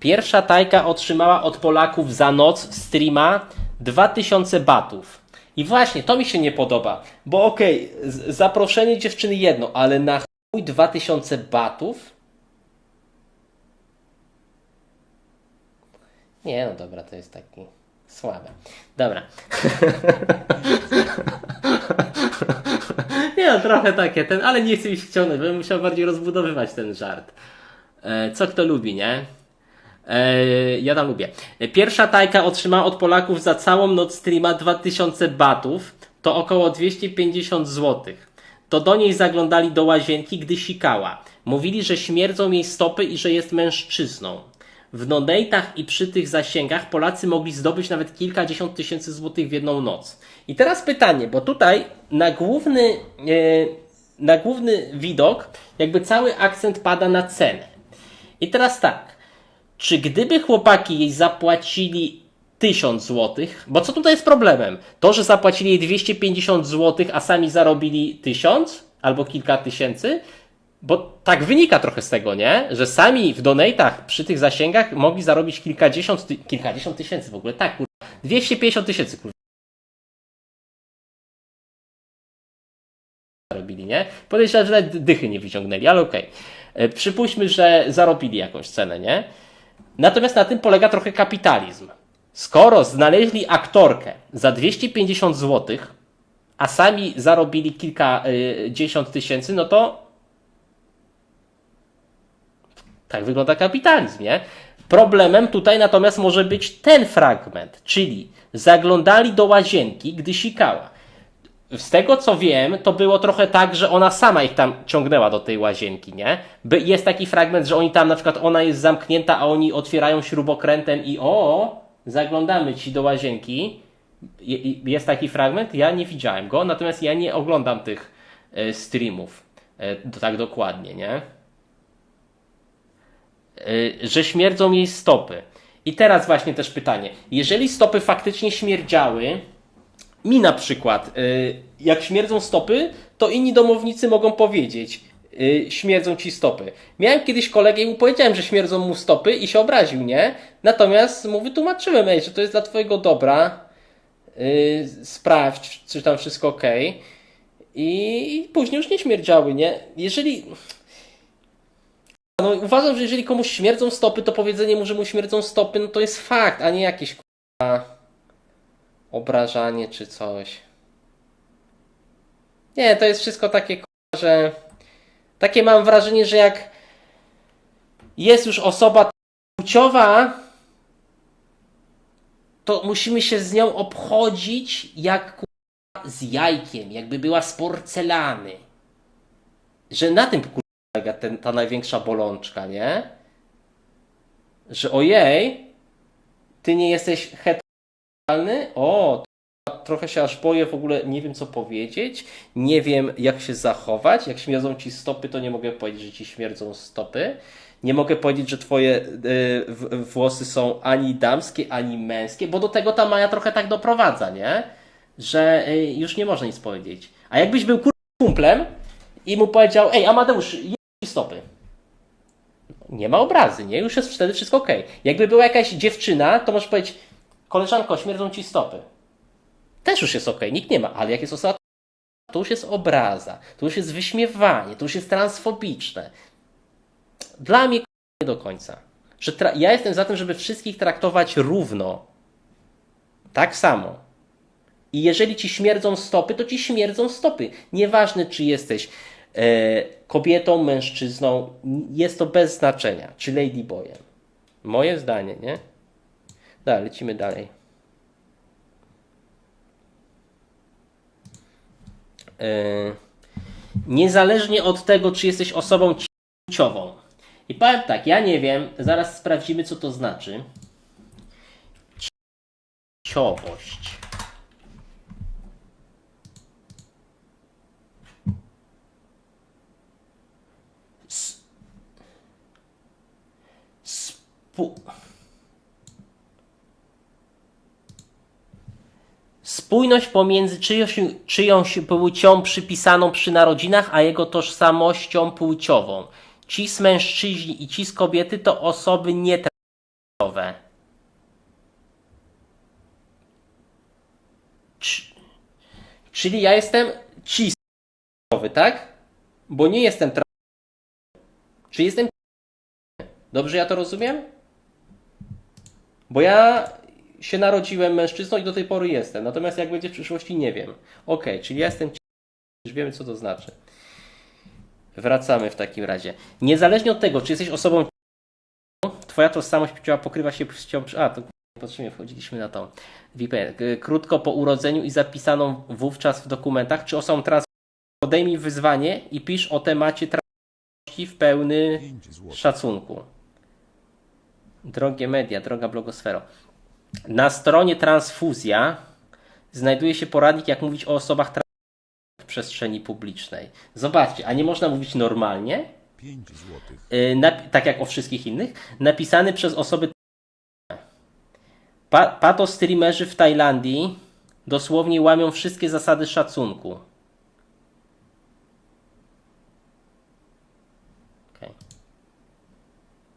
Pierwsza tajka otrzymała od Polaków za noc streama 2000 batów. I właśnie, to mi się nie podoba, bo okej, z- zaproszenie dziewczyny jedno, ale na chuj 2000 batów? Nie, no dobra, to jest taki słabe. Dobra. nie no, trochę takie ten, ale nie chcę mi się ciągnąć, bym musiał bardziej rozbudowywać ten żart. E, co kto lubi, nie? E, ja tam lubię. Pierwsza tajka otrzymała od Polaków za całą noc streama 2000 batów, to około 250 zł. To do niej zaglądali do łazienki, gdy sikała. Mówili, że śmierdzą jej stopy i że jest mężczyzną. W donatach i przy tych zasięgach Polacy mogli zdobyć nawet kilkadziesiąt tysięcy złotych w jedną noc. I teraz pytanie, bo tutaj na główny, e, na główny widok jakby cały akcent pada na cenę. I teraz tak, czy gdyby chłopaki jej zapłacili 1000 zł, bo co tutaj jest problemem? To, że zapłacili jej 250 zł, a sami zarobili 1000 albo kilka tysięcy, bo tak wynika trochę z tego, nie? Że sami w donatach przy tych zasięgach mogli zarobić kilkadziesiąt, ty- kilkadziesiąt tysięcy w ogóle, tak, kurwa. 250 tysięcy, kurwa. Zarobili, nie? Podejrzewam, że nawet dychy nie wyciągnęli, ale okej. E, Przypuśćmy, że zarobili jakąś cenę, nie? Natomiast na tym polega trochę kapitalizm. Skoro znaleźli aktorkę za 250 zł, a sami zarobili kilkadziesiąt tysięcy, no to tak wygląda kapitalizm, nie? Problemem tutaj natomiast może być ten fragment, czyli zaglądali do łazienki, gdy sikała. Z tego co wiem, to było trochę tak, że ona sama ich tam ciągnęła do tej łazienki, nie? By jest taki fragment, że oni tam na przykład ona jest zamknięta, a oni otwierają śrubokrętem i o, zaglądamy ci do łazienki. Jest taki fragment, ja nie widziałem go, natomiast ja nie oglądam tych e, streamów e, tak dokładnie, nie? y, że śmierdzą jej stopy. I teraz właśnie też pytanie. Jeżeli stopy faktycznie śmierdziały, mi na przykład, y, jak śmierdzą stopy, to inni domownicy mogą powiedzieć, y, śmierdzą ci stopy. Miałem kiedyś kolegę i mu powiedziałem, że śmierdzą mu stopy i się obraził, nie? Natomiast mu wytłumaczyłem, ej, że to jest dla twojego dobra, y, sprawdź, czy tam wszystko ok. I później już nie śmierdziały, nie? Jeżeli... No, uważam, że jeżeli komuś śmierdzą stopy, to powiedzenie mu, że mu śmierdzą stopy, no to jest fakt, a nie jakieś k***a, obrażanie czy coś. Nie, to jest wszystko takie, że takie mam wrażenie, że jak jest już osoba płciowa, to musimy się z nią obchodzić jak z jajkiem, jakby była z porcelany. Że na tym polega ten, ta największa bolączka, nie? Że ojej, ty nie jesteś heterosexualny? O, trochę się aż boję, w ogóle nie wiem co powiedzieć, nie wiem jak się zachować, jak śmierdzą ci stopy, to nie mogę powiedzieć, że ci śmierdzą stopy. Nie mogę powiedzieć, że twoje y, włosy są ani damskie, ani męskie, bo do tego ta Maja trochę tak doprowadza, nie? Że y, już nie można nic powiedzieć. A jakbyś był kumplem i mu powiedział, ej Amadeusz, je ci stopy. Nie ma obrazy, nie? Już jest wtedy wszystko ok. Jakby była jakaś dziewczyna, to możesz powiedzieć, koleżanko, śmierdzą ci stopy. Też już jest ok, nikt nie ma, ale jak jest osoba, to już jest obraza, to już jest wyśmiewanie, to już jest transfobiczne. Dla mnie nie do końca. Że ja jestem za tym, żeby wszystkich traktować równo. Tak samo. I jeżeli ci śmierdzą stopy, to ci śmierdzą stopy. Nieważne, czy jesteś e, kobietą, mężczyzną, jest to bez znaczenia. Czy ladyboyem. Moje zdanie, nie? Dalej, lecimy dalej. E, niezależnie od tego, czy jesteś osobą płciową. I powiem tak, ja nie wiem, zaraz sprawdzimy, co to znaczy. Ciowość. Spójność pomiędzy czyjąś, czyjąś płcią przypisaną przy narodzinach, a jego tożsamością płciową. Ci z mężczyźni i ci z kobiety to osoby nietransowe. Czyli ja jestem cisowy, tak? Bo nie jestem transowy. Czy jestem Dobrze ja to rozumiem? Bo ja się narodziłem mężczyzną i do tej pory jestem. Natomiast jak będzie w przyszłości, nie wiem. Okej, czyli ja jestem już wiemy, co to znaczy. Wracamy w takim razie. Niezależnie od tego, czy jesteś osobą twoja tożsamość płciowa pokrywa się z cią... A, to potrzebnie wchodziliśmy na to. VPN. Krótko po urodzeniu i zapisaną wówczas w dokumentach, czy osobą trans podejmij wyzwanie i pisz o temacie transności w pełny 5 zł. szacunku. Drogie media, droga blogosfero. Na stronie Transfuzja znajduje się poradnik, jak mówić o osobach trans w przestrzeni publicznej. Zobaczcie, a nie można mówić normalnie? 5 złotych. Yy, nap- tak jak o wszystkich innych, napisany przez osoby. Pa- Pato-streamerzy w Tajlandii dosłownie łamią wszystkie zasady szacunku. Okej.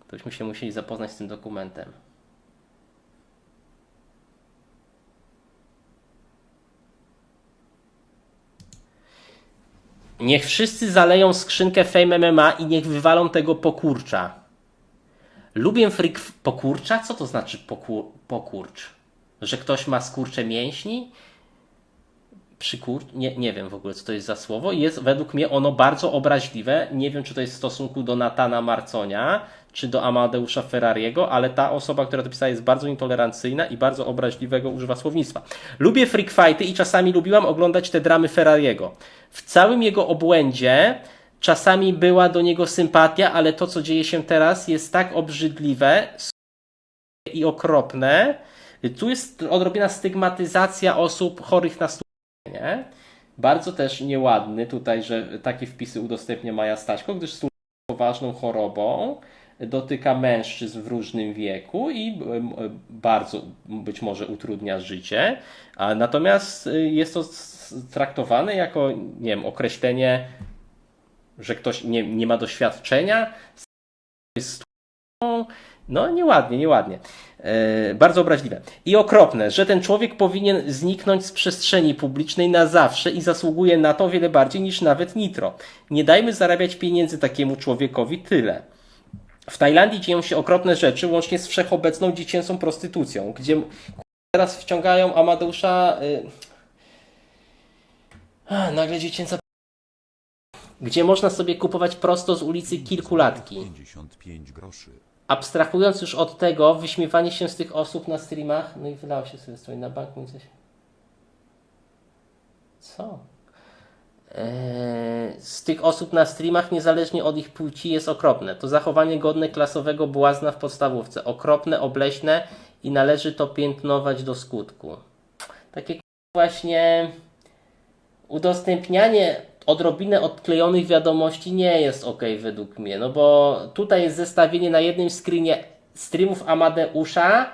To byśmy się musieli zapoznać z tym dokumentem. Niech wszyscy zaleją skrzynkę Fame MMA i niech wywalą tego pokurcza. Lubię freak pokurcza? Co to znaczy pokur pokurcz? Że ktoś ma skurcze mięśni? Przykur... Nie, nie wiem w ogóle, co to jest za słowo. Jest według mnie ono bardzo obraźliwe. Nie wiem, czy to jest w stosunku do Natana Marconia, czy do Amadeusza Ferrariego, ale ta osoba, która to pisała, jest bardzo intolerancyjna i bardzo obraźliwego używa słownictwa. Lubię freak fighty i czasami lubiłam oglądać te dramy Ferrariego. W całym jego obłędzie czasami była do niego sympatia, ale to, co dzieje się teraz, jest tak obrzydliwe i okropne. Tu jest odrobina stygmatyzacja osób chorych na stu nie? Bardzo też nieładny tutaj, że takie wpisy udostępnia Maja Staśko, gdyż jest poważną chorobą, dotyka mężczyzn w różnym wieku i em, e, bardzo być może utrudnia życie. A natomiast y, jest to traktowane jako, nie wiem, określenie, że ktoś nie, nie ma doświadczenia, jest no nieładnie, nieładnie. E, bardzo obraźliwe. I okropne, że ten człowiek powinien zniknąć z przestrzeni publicznej na zawsze i zasługuje na to wiele bardziej niż nawet Nitro. Nie dajmy zarabiać pieniędzy takiemu człowiekowi tyle. W Tajlandii dzieją się okropne rzeczy, łącznie z wszechobecną dziecięcą prostytucją, gdzie teraz wciągają Amadeusza. Y... A, nagle dziecięca. Gdzie można sobie kupować prosto z ulicy kilkulatki. 55 groszy. Abstrahując już od tego, wyśmiewanie się z tych osób na streamach, no i wylało się sobie stoi na bank, mówi coś. Co? Eee, z tych osób na streamach, niezależnie od ich płci, jest okropne. To zachowanie godne klasowego błazna w podstawówce. Okropne, obleśne i należy to piętnować do skutku. Takie właśnie udostępnianie odrobinę odklejonych wiadomości nie jest ok według mnie, no bo tutaj jest zestawienie na jednym screenie streamów Amadeusza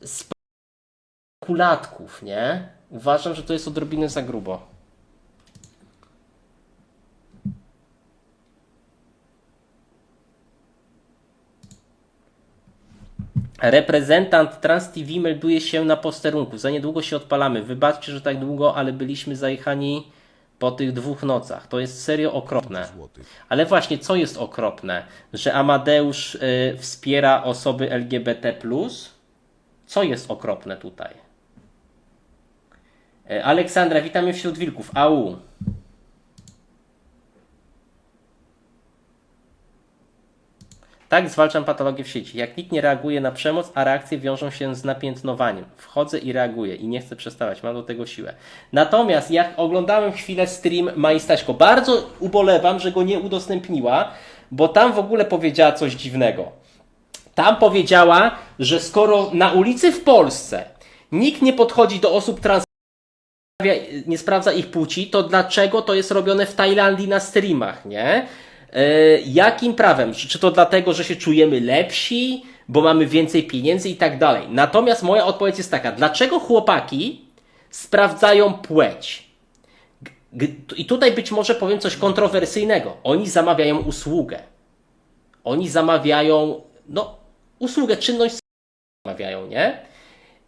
z kulatków, nie? Uważam, że to jest odrobinę za grubo. Reprezentant Trans TV melduje się na posterunku. Za niedługo się odpalamy. Wybaczcie, że tak długo, ale byliśmy zajechani po tych dwóch nocach. To jest serio okropne. Ale właśnie, co jest okropne? Że Amadeusz y, wspiera osoby LGBT. Co jest okropne tutaj? Y, Aleksandra, witamy wśród wilków. Au. Tak zwalczam patologię w sieci. Jak nikt nie reaguje na przemoc, a reakcje wiążą się z napiętnowaniem. Wchodzę i reaguję i nie chcę przestawać. Mam do tego siłę. Natomiast jak oglądałem chwilę stream Mai Staśko, bardzo ubolewam, że go nie udostępniła, bo tam w ogóle powiedziała coś dziwnego. Tam powiedziała, że skoro na ulicy w Polsce nikt nie podchodzi do osób trans nie sprawdza ich płci, to dlaczego to jest robione w Tajlandii na streamach, nie? E, jakim prawem? Czy, to dlatego, że się czujemy lepsi, bo mamy więcej pieniędzy i tak dalej? Natomiast moja odpowiedź jest taka, dlaczego chłopaki sprawdzają płeć? I tutaj być może powiem coś kontrowersyjnego. Oni zamawiają usługę. Oni zamawiają, no, usługę, czynność zamawiają, nie?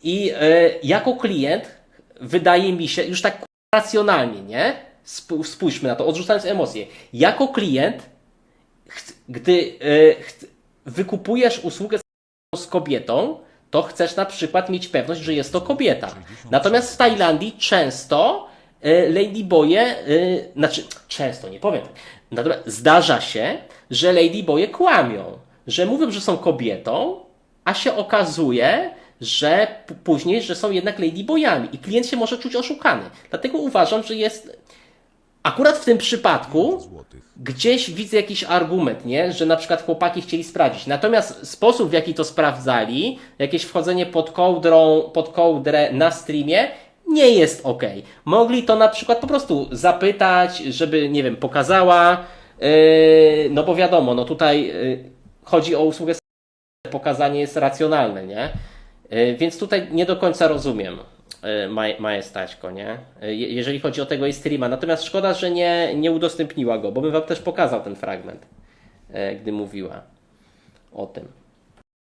I e, jako klient wydaje mi się, już tak racjonalnie, nie? Sp- Spójrzmy na to, odrzucając emocje. Jako klient, gdy e, wykupujesz usługę z kobietą, to chcesz na przykład mieć pewność, że jest to kobieta. Natomiast w Tajlandii często e, ladyboye, e, znaczy często, nie powiem tak, natomiast zdarza się, że ladyboye kłamią, że mówią, że są kobietą, a się okazuje, że później, że są jednak ladyboyami i klient się może czuć oszukany. Dlatego uważam, że jest akurat w tym przypadku gdzieś widzę jakiś argument, nie? że na przykład chłopaki chcieli sprawdzić. Natomiast sposób, w jaki to sprawdzali, jakieś wchodzenie pod kołdrą, pod kołdrę na streamie, nie jest ok. Mogli to na przykład po prostu zapytać, żeby, nie wiem, pokazała, yy, no bo wiadomo, no tutaj yy, chodzi o usługę pokazanie jest racjonalne, nie? Y, Więc tutaj nie do końca rozumiem majestaćko, nie? Je- Jeżeli chodzi o tego jej streama. Natomiast szkoda, że nie, nie udostępniła go, bo bym wam też pokazał ten fragment, y, gdy mówiła o tym.